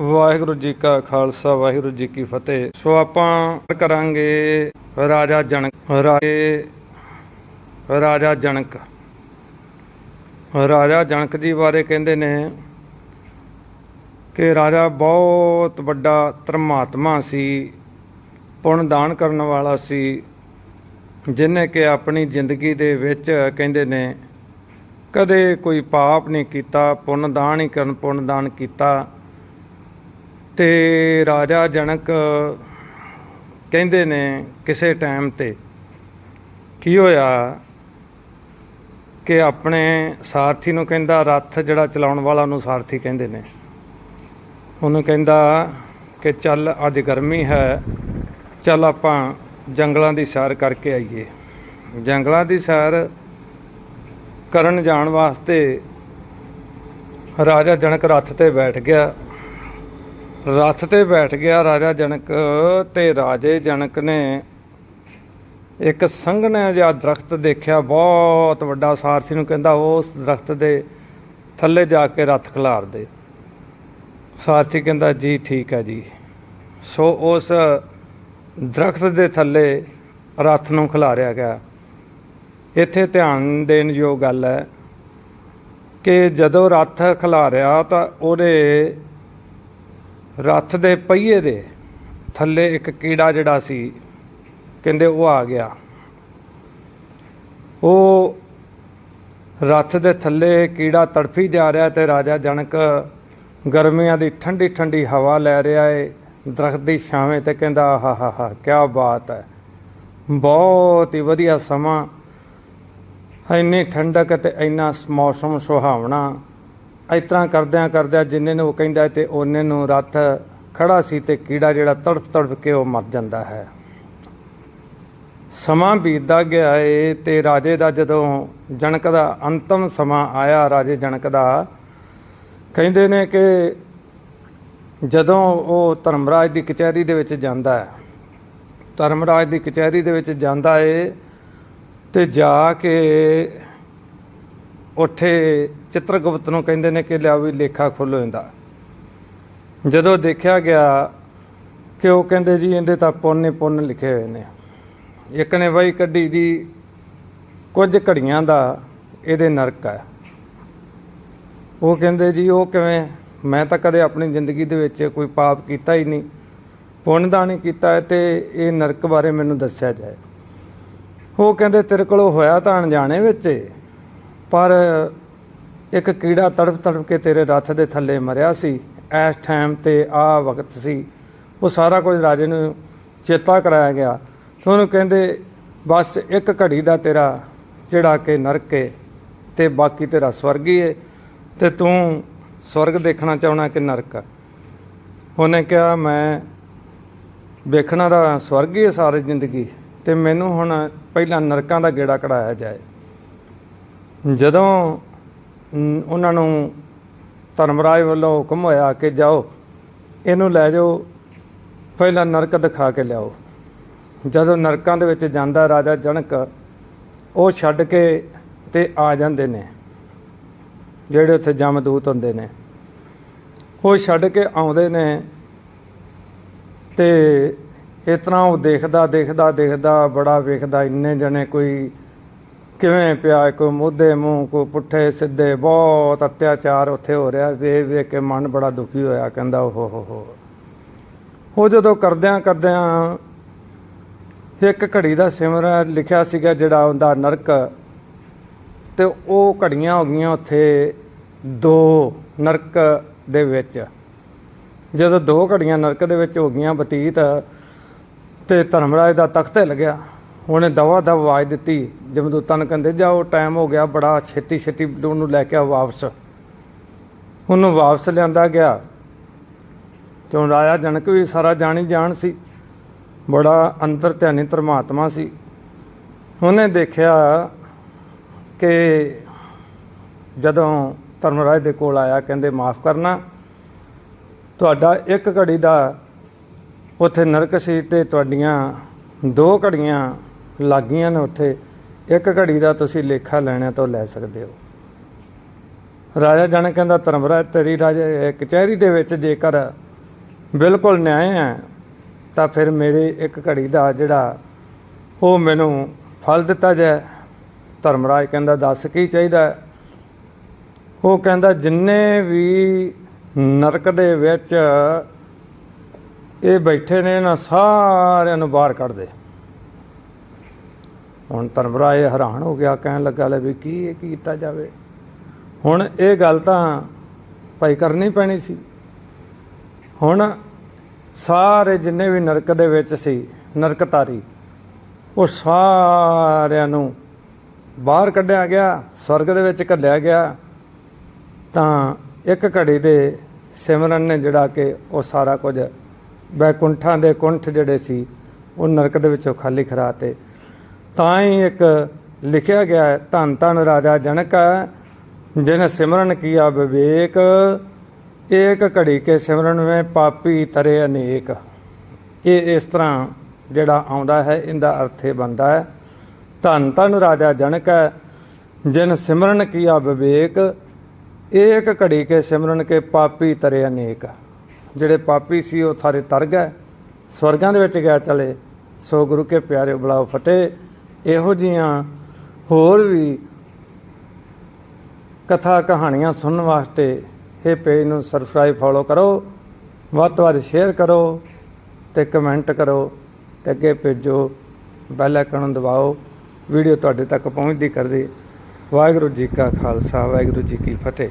ਵਾਹਿਗੁਰੂ ਜੀ ਕਾ ਖਾਲਸਾ, ਵਾਹਿਗੁਰੂ ਜੀ ਕੀ ਫਤਿਹ। ਸੋ ਆਪਾਂ ਕਰਾਂਗੇ ਰਾਜਾ ਜਨਕ ਰਾਏ ਰਾਜਾ ਜਨਕ ਰਾਜਾ ਜਨਕ ਜੀ ਬਾਰੇ ਕਹਿੰਦੇ ਨੇ ਕਿ ਰਾਜਾ ਬਹੁਤ ਵੱਡਾ ਧਰਮਾਤਮਾ ਸੀ ਪੁਣ ਦਾਨ ਕਰਨ ਵਾਲਾ ਸੀ, ਜਿਨੇ ਕਿ ਆਪਣੀ ਜ਼ਿੰਦਗੀ ਦੇ ਵਿੱਚ ਕਹਿੰਦੇ ਨੇ ਕਦੇ ਕੋਈ ਪਾਪ ਨਹੀਂ ਕੀਤਾ, ਪੁੰਨ ਦਾਨ ਹੀ ਕਰਨ, ਪੁੰਨ ਦਾਨ ਕੀਤਾ। ਤੇ ਰਾਜਾ ਜਨਕ ਕਹਿੰਦੇ ਨੇ ਕਿਸੇ ਟਾਈਮ ਤੇ, ਕੀ ਹੋਇਆ ਕਿ ਆਪਣੇ ਸਾਰਥੀ ਨੂੰ ਕਹਿੰਦਾ, ਰੱਥ ਜਿਹੜਾ ਚਲਾਉਣ ਵਾਲਾ ਉਹਨੂੰ ਸਾਰਥੀ ਕਹਿੰਦੇ ਨੇ। ਉਹਨੂੰ ਕਹਿੰਦਾ ਕਿ ਚੱਲ ਅੱਜ ਗਰਮੀ ਹੈ, ਚੱਲ ਆਪਾਂ ਜੰਗਲਾਂ ਦੀ ਸੈਰ ਕਰਕੇ ਆਈਏ। ਜੰਗਲਾਂ ਦੀ ਸੈਰ ਕਰਨ ਜਾਣ ਵਾਸਤੇ ਰਾਜਾ ਜਨਕ ਰੱਥ ਤੇ ਬੈਠ ਗਿਆ। ਰੱਥ ਤੇ ਬੈਠ ਗਿਆ ਰਾਜਾ ਜਨਕ ਤੇ ਰਾਜੇ ਜਨਕ ਨੇ ਇੱਕ ਸੰਘਣਾ ਜਿਹਾ ਦਰਖਤ ਦੇਖਿਆ, ਬਹੁਤ ਵੱਡਾ ਸਾਰਥੀ ਨੂੰ ਕਹਿੰਦਾ, ਉਸ ਦਰਖਤ ਦੇ ਥੱਲੇ ਜਾ ਕੇ ਰੱਥ ਖਿਲਾਰ ਦੇ। ਸਾਰਥੀ ਕਹਿੰਦਾ, ਜੀ ਠੀਕ ਹੈ ਜੀ। ਸੋ ਉਸ ਦਰਖਤ ਦੇ ਥੱਲੇ ਰੱਥ ਨੂੰ ਖਿਲਾਰਿਆ ਗਿਆ। ਇੱਥੇ ਧਿਆਨ ਦੇਣ ਯੋਗ ਗੱਲ ਹੈ ਕਿ ਜਦੋਂ ਰੱਥ ਖਿਲਾਰਿਆ ਤਾਂ ਉਹਦੇ ਰੱਥ ਦੇ ਪਹੀਏ ਦੇ ਥੱਲੇ ਇੱਕ ਕੀੜਾ ਜਿਹੜਾ ਸੀ, ਕਹਿੰਦੇ ਉਹ ਆ ਗਿਆ। ਉਹ ਰੱਥ ਦੇ ਥੱਲੇ ਕੀੜਾ ਤੜਫੀ ਜਾ ਰਿਹਾ ਤੇ ਰਾਜਾ ਜਨਕ ਗਰਮੀਆਂ ਦੀ ਠੰਡੀ ਠੰਡੀ ਹਵਾ ਲੈ ਰਿਹਾ ਏ, ਦਰਖਤ ਦੀ ਛਾਵੇਂ ਤੇ ਕਹਿੰਦਾ, ਆਹਾ, ਹਾ ਹਾ ਕੀ ਬਾਤ ਹੈ। ਬਹੁਤ ਹੀ ਵਧੀਆ ਸਮਾਂ। ਇੰਨੀ ਠੰਡਕ ਤੇ ਇੰਨਾ ਮੌਸਮ ਸੁਹਾਵਣਾ। ਇਸ ਤਰ੍ਹਾਂ ਕਰਦਿਆਂ ਕਰਦਿਆਂ ਜਿੰਨੇ ਨੂੰ ਉਹ ਕਹਿੰਦਾ ਤੇ ਉਹਨੇ ਨੂੰ ਰੱਥ ਖੜਾ ਸੀ ਤੇ ਕੀੜਾ ਜਿਹੜਾ ਤੜਫ ਤੜਫ ਕੇ ਉਹ ਮਰ ਜਾਂਦਾ ਹੈ। ਸਮਾਂ ਬੀਤਦਾ ਗਿਆ ਏ ਤੇ ਰਾਜੇ ਦਾ ਜਦੋਂ ਜਨਕ ਦਾ ਅੰਤਮ ਸਮਾਂ ਆਇਆ, ਰਾਜੇ ਜਨਕ ਦਾ ਕਹਿੰਦੇ ਨੇ ਕਿ ਜਦੋਂ ਉਹ ਧਰਮਰਾਜ ਦੀ ਕਚਹਿਰੀ ਦੇ ਵਿੱਚ ਜਾਂਦਾ ਹੈ, ਧਰਮਰਾਜ ਦੀ ਕਚਹਿਰੀ ਦੇ ਵਿੱਚ ਜਾਂਦਾ ਏ ਤੇ ਜਾ ਕੇ ਉੱਥੇ ਚਿੱਤਰਗੁਪਤ ਨੂੰ ਕਹਿੰਦੇ ਨੇ ਕਿ ਲਿਆ ਵੀ ਲੇਖਾ ਖੋਲੋ ਇਹਦਾ। ਜਦੋਂ ਦੇਖਿਆ ਗਿਆ ਕਿ ਉਹ ਕਹਿੰਦੇ ਜੀ ਇਹਦੇ ਤਾਂ ਪੁੰਨ ਹੀ ਪੁੰਨ ਲਿਖੇ ਹੋਏ ਨੇ। ਇੱਕ ਨੇ ਵਈ ਕੱਢੀ ਜੀ, ਕੁਝ ਘੜੀਆਂ ਦਾ ਇਹਦੇ ਨਰਕ ਹੈ। ਉਹ ਕਹਿੰਦੇ ਜੀ, ਉਹ ਕਿਵੇਂ, ਮੈਂ ਤਾਂ ਕਦੇ ਆਪਣੀ ਜ਼ਿੰਦਗੀ ਦੇ ਵਿੱਚ ਕੋਈ ਪਾਪ ਕੀਤਾ ਹੀ ਨਹੀਂ, ਪੁੰਨ ਦਾ ਨਹੀਂ ਕੀਤਾ ਹੈ ਤੇ ਇਹ ਨਰਕ ਬਾਰੇ ਮੈਨੂੰ ਦੱਸਿਆ ਜਾਏ। ਉਹ ਕਹਿੰਦੇ, ਤੇਰੇ ਕੋਲੋਂ ਹੋਇਆ ਤਾਂ ਅਣਜਾਣੇ ਵਿੱਚ ਪਰ ਇੱਕ ਕੀੜਾ ਤੜਪ ਤੜਪ ਕੇ ਤੇਰੇ ਰੱਥ ਦੇ ਥੱਲੇ ਮਰਿਆ ਸੀ। ਇਸ ਟਾਈਮ ਤੇ ਆ ਵਕਤ ਸੀ। ਉਹ ਸਾਰਾ ਕੁਝ ਰਾਜੇ ਨੂੰ ਚੇਤਾ ਕਰਾਇਆ ਗਿਆ। ਤੇ ਉਹਨੂੰ ਕਹਿੰਦੇ, ਬਸ ਇੱਕ ਘੜੀ ਦਾ ਤੇਰਾ ਜਿਹੜਾ ਕਿ ਨਰਕ ਏ ਤੇ ਬਾਕੀ ਤੇਰਾ ਸਵਰਗੀ ਏ ਤੇ ਤੂੰ ਸਵਰਗ ਦੇਖਣਾ ਚਾਹਣਾ ਕਿ ਨਰਕ? ਉਹਨੇ ਕਿਹਾ, ਮੈਂ ਵੇਖਣਾ ਦਾ ਸਵਰਗ ਹੀ ਹੈ ਸਾਰੀ ਜ਼ਿੰਦਗੀ ਤੇ ਮੈਨੂੰ ਹੁਣ ਪਹਿਲਾਂ ਨਰਕਾਂ ਦਾ ਗੇੜਾ ਕਢਾਇਆ ਜਾਏ। ਜਦੋਂ ਉਹਨਾਂ ਨੂੰ ਧਰਮਰਾਜ ਵੱਲੋਂ ਹੁਕਮ ਹੋਇਆ ਕਿ ਜਾਓ, ਇਹਨੂੰ ਲੈ ਜਾਓ, ਪਹਿਲਾਂ ਨਰਕ ਦਿਖਾ ਕੇ ਲਿਆਓ। ਜਦੋਂ ਨਰਕਾਂ ਦੇ ਵਿੱਚ ਜਾਂਦਾ ਰਾਜਾ ਜਨਕ, ਉਹ ਛੱਡ ਕੇ ਤੇ ਆ ਜਾਂਦੇ ਨੇ, ਜਿਹੜੇ ਉੱਥੇ ਜਮਦੂਤ ਹੁੰਦੇ ਨੇ। ਉਹ ਛੱਡ ਕੇ ਆਉਂਦੇ ਨੇ ਤੇ ਇਸ ਤਰ੍ਹਾਂ ਉਹ ਦੇਖਦਾ ਦੇਖਦਾ ਦੇਖਦਾ, ਬੜਾ ਵੇਖਦਾ, ਇੰਨੇ ਜਣੇ ਕੋਈ ਕਿਵੇਂ ਪਿਆ, ਕੋਈ ਮੋਢੇ, ਮੂੰਹ, ਕੋਈ ਪੁੱਠੇ, ਸਿੱਧੇ, ਬਹੁਤ ਅਤਿਆਚਾਰ ਉੱਥੇ ਹੋ ਰਿਹਾ। ਵੇਖ ਵੇਖ ਕੇ ਮਨ ਬੜਾ ਦੁਖੀ ਹੋਇਆ, ਕਹਿੰਦਾ, ਓਹ, ਹੋ ਹੋ। ਉਹ ਜਦੋਂ ਕਰਦਿਆਂ ਕਰਦਿਆਂ ਇੱਕ ਘੜੀ ਦਾ ਸਿਮਰ ਲਿਖਿਆ ਸੀਗਾ, ਜਿਹੜਾ ਉਹਦਾ ਨਰਕ, ਤੇ ਉਹ ਘੜੀਆਂ ਹੋ ਗਈਆਂ ਉੱਥੇ ਦੋ ਨਰਕ ਦੇ ਵਿੱਚ। ਜਦੋਂ ਦੋ ਘੜੀਆਂ ਨਰਕ ਦੇ ਵਿੱਚ ਹੋ ਗਈਆਂ ਬਤੀਤ, ਤੇ ਧਰਮਰਾਜ ਦਾ ਤਖਤ ਹਿੱਲ ਗਿਆ। ਉਹਨੇ ਦਵਾ ਦਵ ਆਵਾਜ਼ ਦਿੱਤੀ। ਜਮਦੂਤਾਂ ਨੂੰ ਕਹਿੰਦੇ ਜਾਓ ਟਾਈਮ ਹੋ ਗਿਆ ਬੜਾ, ਛੇਤੀ ਛੇਤੀ ਉਹਨੂੰ ਲੈ ਕੇ ਆਓ ਵਾਪਸ। ਉਹਨੂੰ ਵਾਪਸ ਲਿਆਂਦਾ ਗਿਆ। ਤੇ ਹੁਣ ਰਾਜਾ ਜਨਕ ਵੀ ਸਾਰਾ ਜਾਣੀ ਜਾਣ ਸੀ। ਬੜਾ ਅੰਤਰ ਧਿਆਨੀ ਧਰਮਾਤਮਾ ਸੀ। ਉਹਨੇ ਦੇਖਿਆ ਕਿ ਜਦੋਂ ਧਰਮਰਾਜ ਦੇ ਕੋਲ ਆਇਆ, ਕਹਿੰਦੇ, ਮਾਫ ਕਰਨਾ। ਤੁਹਾਡਾ ਇੱਕ ਘੜੀ ਦਾ ਉੱਥੇ ਨਰਕ ਸੀ ਤੇ ਤੁਹਾਡੀਆਂ ਦੋ ਘੜੀਆਂ ਲੱਗੀਆਂ ਨੇ ਉੱਥੇ, ਇੱਕ ਘੜੀ ਦਾ ਤੁਸੀਂ ਲੇਖਾ ਲੈਣਾ ਤਾਂ ਲੈ ਸਕਦੇ ਹੋ। ਰਾਜਾ ਜਨਕ ਕਹਿੰਦਾ ਧਰਮਰਾਜ ਤੇਰੀ ਰਾਜੇ ਕਚਹਿਰੀ ਦੇ ਵਿੱਚ ਜੇਕਰ ਬਿਲਕੁਲ ਨਿਆਂ ਹੈ ਤਾਂ ਫਿਰ ਮੇਰੇ ਇੱਕ ਘੜੀ ਦਾ ਜਿਹੜਾ ਉਹ ਮੈਨੂੰ ਫਲ ਦਿੱਤਾ ਜਾਏ। ਧਰਮਰਾਜ ਕਹਿੰਦਾ, ਦੱਸ ਕੀ ਚਾਹੀਦਾ? ਉਹ ਕਹਿੰਦਾ, ਜਿੰਨੇ ਵੀ ਨਰਕ ਦੇ ਵਿੱਚ ਇਹ ਬੈਠੇ ਨੇ ਨਾ ਸਾਰਿਆਂ ਨੂੰ ਬਾਹਰ ਕੱਢ ਦੇ। ਹੁਣ ਧਰਮਰਾਜ ਹੈਰਾਨ ਹੋ ਗਿਆ, ਕਹਿਣ ਲੱਗਾ ਲੈ ਵੀ ਕੀ ਇਹ ਕੀਤਾ ਜਾਵੇ? ਹੁਣ ਇਹ ਗੱਲ ਤਾਂ ਭਾਈ ਕਰਨੀ ਪੈਣੀ ਸੀ। ਹੁਣ ਸਾਰੇ ਜਿੰਨੇ ਵੀ ਨਰਕ ਦੇ ਵਿੱਚ ਸੀ, ਨਰਕਤਾਰੀ, ਉਹ ਸਾਰਿਆਂ ਨੂੰ ਬਾਹਰ ਕੱਢਿਆ ਗਿਆ, ਸਵਰਗ ਦੇ ਵਿੱਚ ਘੱਲਿਆ ਗਿਆ। ਤਾਂ ਇੱਕ ਘੜੀ ਦੇ ਸਿਮਰਨ ਨੇ ਜਿਹੜਾ ਕਿ ਉਹ ਸਾਰਾ ਕੁਝ ਬੈਕੁੰਠਾਂ ਦੇ ਕੁੰਠ ਜਿਹੜੇ ਸੀ, ਉਹ ਨਰਕ ਦੇ ਵਿੱਚੋਂ ਖਾਲੀ ਕਰਾਤੇ ਤਾਂ ਹੀ ਇੱਕ ਲਿਖਿਆ ਗਿਆ ਹੈ, ਧੰਨ ਧੰਨ ਰਾਜਾ ਜਨਕ ਹੈ ਜਿਨ ਸਿਮਰਨ ਕੀਆ ਵਿਵੇਕ, ਏਕ ਘੜੀ ਕੇ ਸਿਮਰਨ ਵਿੱਚ ਪਾਪੀ ਤਰੇ ਅਨੇਕ। ਇਹ ਇਸ ਤਰ੍ਹਾਂ ਜਿਹੜਾ ਆਉਂਦਾ ਹੈ, ਇਹਦਾ ਅਰਥ ਇਹ ਬਣਦਾ ਹੈ, ਧੰਨ ਧੰਨ ਰਾਜਾ ਜਨਕ ਹੈ ਜਿਨ ਸਿਮਰਨ ਕੀਆ ਵਿਵੇਕ, ਏਕ ਘੜੀ ਕੇ ਸਿਮਰਨ ਕੇ ਪਾਪੀ ਤਰੇ ਅਨੇਕ। ਜਿਹੜੇ ਪਾਪੀ ਸੀ, ਉਹ ਸਾਰੇ ਤਰ ਗਏ ਸਵਰਗਾਂ ਦੇ ਵਿੱਚ ਗਿਆ ਚਲੇ, ਸੋ ਗੁਰੂ ਕੇ ਪਿਆਰੇ ਬੁਲਾਓ ਫਤਿਹ। ਇਹੋ ਜੀਆਂ ਹੋਰ ਵੀ ਕਥਾ ਕਹਾਣੀਆਂ ਸੁਣਨ ਵਾਸਤੇ ਇਹ ਪੇਜ ਨੂੰ ਸਬਸਕ੍ਰਾਈਬ ਫੋਲੋ ਕਰੋ, ਵੱਧ ਤੋਂ ਵੱਧ ਸ਼ੇਅਰ ਕਰੋ ਤੇ ਕਮੈਂਟ ਕਰੋ ਤੇ ਅੱਗੇ ਭੇਜੋ ਬੈਲ ਆਈਕਨ ਨੂੰ ਦਬਾਓ ਵੀਡੀਓ ਤੁਹਾਡੇ ਤੱਕ ਪਹੁੰਚਦੀ ਕਰਦੇ ਵਾਹਿਗੁਰੂ ਜੀ ਕਾ ਖਾਲਸਾ, ਵਾਹਿਗੁਰੂ ਜੀ ਕੀ ਫਤਿਹ।